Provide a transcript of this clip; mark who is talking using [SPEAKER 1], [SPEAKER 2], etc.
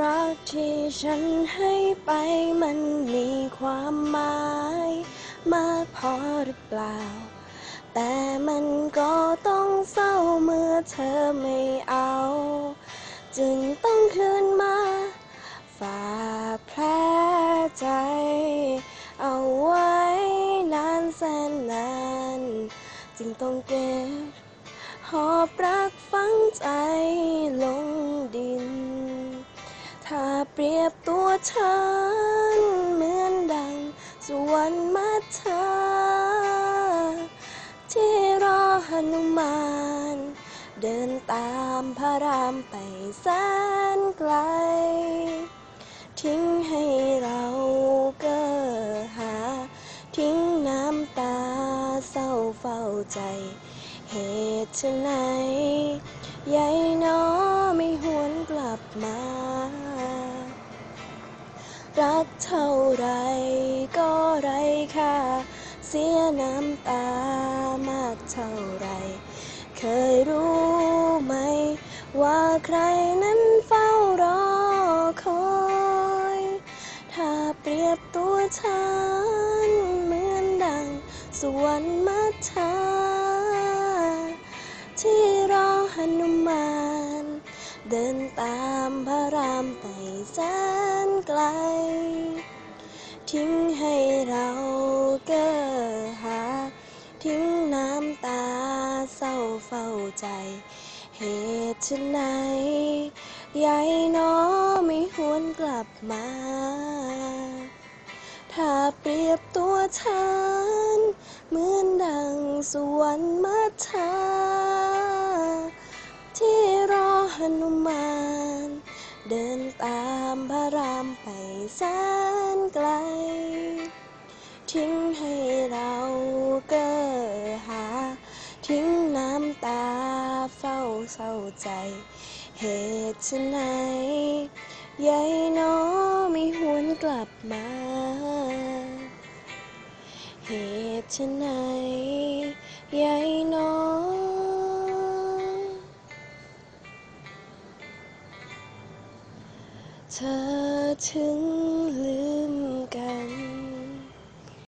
[SPEAKER 1] รักที่ฉันให้ไปมันมีความหมายมากพอหรือเปล่า แต่มันก็ต้องเศร้าเมื่อเธอไม่เอา จึงต้องคืนมาฝากแผลใจ เอาไว้นานแสนนาน จึงต้องเก็บหอบรักฝังใจล เปรียบตัวฉันเหมือนดังสวรรค์มาเธอที่รอหนุมาน เดินตามพระรามไปแสนไกล ทิ้งให้เราเกอหา ทิ้งน้ำตาเศร้าเฝ้าใจ เหตุไฉนยายน้อไม่หวนกลับมา รักเท่าไรก็ไรค่าเสียน้ำตามากเท่าไร เคยรู้ไหม ว่าใครนั้นเฝ้ารอคอย ถ้าเปรียบตัวฉันเหมือนดัง สวรรค์มาเธอที่รอหนุมาน เดินตามพระรามไปแสน ตุไฉนยายน้อไม่หวนกลับมา ถ้าเปรียบตัวฉัน เหมือนดังสวรรค์มาเธอที่รอหนุมาน เดินตามพระรามไปแสนไกล ทิ้งให้เราเก้อหาทิ้ง เฝ้าเศร้าใจ เหตุไฉนยายน้อไม่หวนกลับมา เหตุไฉนยายน้อเธอถึงลืมกัน